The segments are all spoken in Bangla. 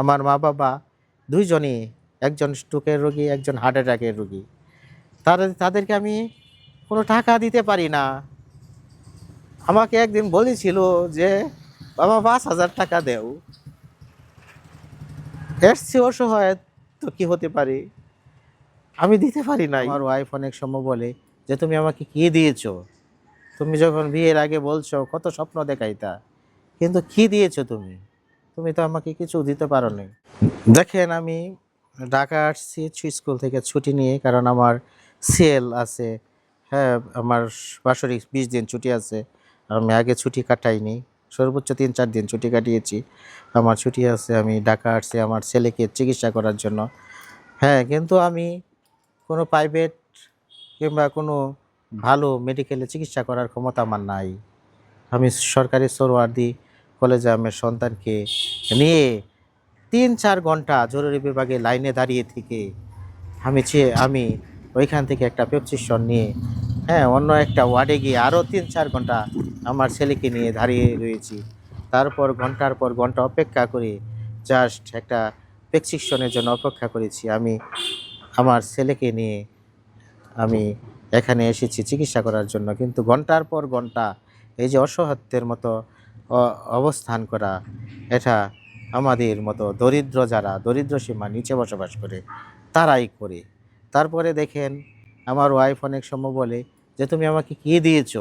আমার মা বাবা দুইজনই একজন স্ট্রোকের রোগী, একজন হার্ট অ্যাটাকের রোগী। তাদের তাদেরকে আমি কোনো টাকা দিতে পারি না। আমাকে একদিন বলেছিল যে, বাবা, পাঁচ হাজার টাকা দেও। এসছি অসহায় তো কি হতে পারে? আমি দিতে পারি না আমার ওয়াইফ অনেক সময় বলে যে, তুমি আমাকে কি দিয়েছ? তুমি যখন বিয়ের আগে বলছো, কত স্বপ্ন দেখাইতা। কিন্তু কি দিয়েছ তুমি? তুমি তো আমাকে কিছু দিতে পারো নি দেখেন, আমি ঢাকা আসছি স্কুল থেকে ছুটি নিয়ে, কারণ আমার সিএল আছে। হ্যাঁ আমার বাৎসরিক বিশ দিন ছুটি আছে। আমি আগে ছুটি কাটাইনি, সর্বোচ্চ তিন চার দিন ছুটি কাটিয়েছি। আমার ছুটি আছে, আমি ঢাকা আসছি আমার ছেলেকে চিকিৎসা করার জন্য। হ্যাঁ কিন্তু আমি কোনো প্রাইভেট কিংবা কোনো ভালো মেডিকেলে চিকিৎসা করার ক্ষমতা আমার নাই। আমি সরকারি সোরওয়ার্দি কলেজে আমার সন্তানকে নিয়ে তিন চার ঘণ্টা জরুরি বিভাগে লাইনে দাঁড়িয়ে থেকে আমি চেয়ে আমি ওইখান থেকে একটা প্রেসক্রিপশন নিয়ে হ্যাঁ অন্য একটা ওয়ার্ডে গিয়ে আরও তিন চার ঘণ্টা আমার ছেলেকে নিয়ে দাঁড়িয়ে রয়েছি। তারপর ঘণ্টার পর ঘণ্টা অপেক্ষা করে জাস্ট একটা প্রেসক্রিপশনের জন্য অপেক্ষা করেছি। আমি আমার ছেলেকে নিয়ে আমি এখানে এসেছি চিকিৎসা করার জন্য। কিন্তু ঘণ্টার পর ঘণ্টা এই যে অসহায়ত্বের মতো অবস্থান করা। এটা আমাদের মতো দরিদ্র যারা, দরিদ্র সীমা নিচে বসবাস করে, তারাই করে। তারপরে দেখেন, আমার ওয়াইফ অনেক সময় বলে যে, তুমি আমাকে কি দিয়েছ?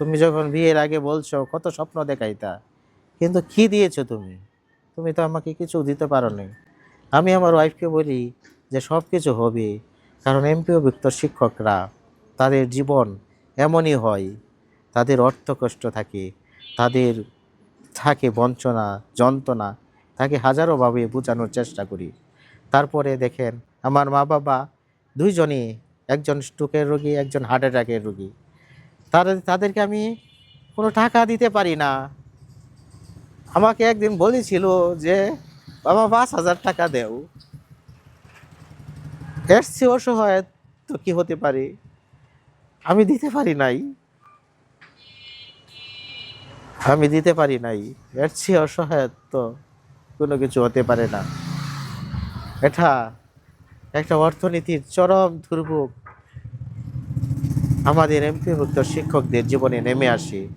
তুমি যখন বিয়ের আগে বলছো, কত স্বপ্ন দেখাইতা, কিন্তু কি দিয়েছ তুমি? তুমি তো আমাকে কিছু দিতে পারো নি আমি আমার ওয়াইফকে বলি যে, সব কিছু হবে, কারণ এমপিওভুক্ত শিক্ষকরা, তাদের জীবন এমনই হয়, তাদের অর্থ কষ্ট থাকে তাদের থাকে বঞ্চনা, যন্ত্রণা, তাকে হাজারোভাবে বোঝানোর চেষ্টা করি। তারপরে দেখেন, আমার মা বাবা দুইজনই একজন স্ট্রোকের রোগী, একজন হার্ট অ্যাটাকের রোগী। তাদের তাদেরকে আমি কোনো টাকা দিতে পারি না। আমাকে একদিন বলেছিল যে, বাবা, পাঁচ হাজার টাকা দেও। এসছি অসহায় তো কী হতে পারে? আমি দিতে পারি নাই। আমি দিতে পারি নাই। এর চেয়ে অসহায় তো কোনো কিছু হতে পারে না। এটা একটা অর্থনীতির চরম দুর্ভোগ। আমাদের এমপিভুক্ত শিক্ষকদের জীবনে নেমে আসে।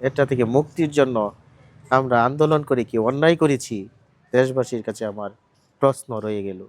এটা থেকে মুক্তির জন্য আমরা আন্দোলন করে কি অন্যায় করেছি? দেশবাসীর কাছে আমার প্রশ্ন রয়ে গেল।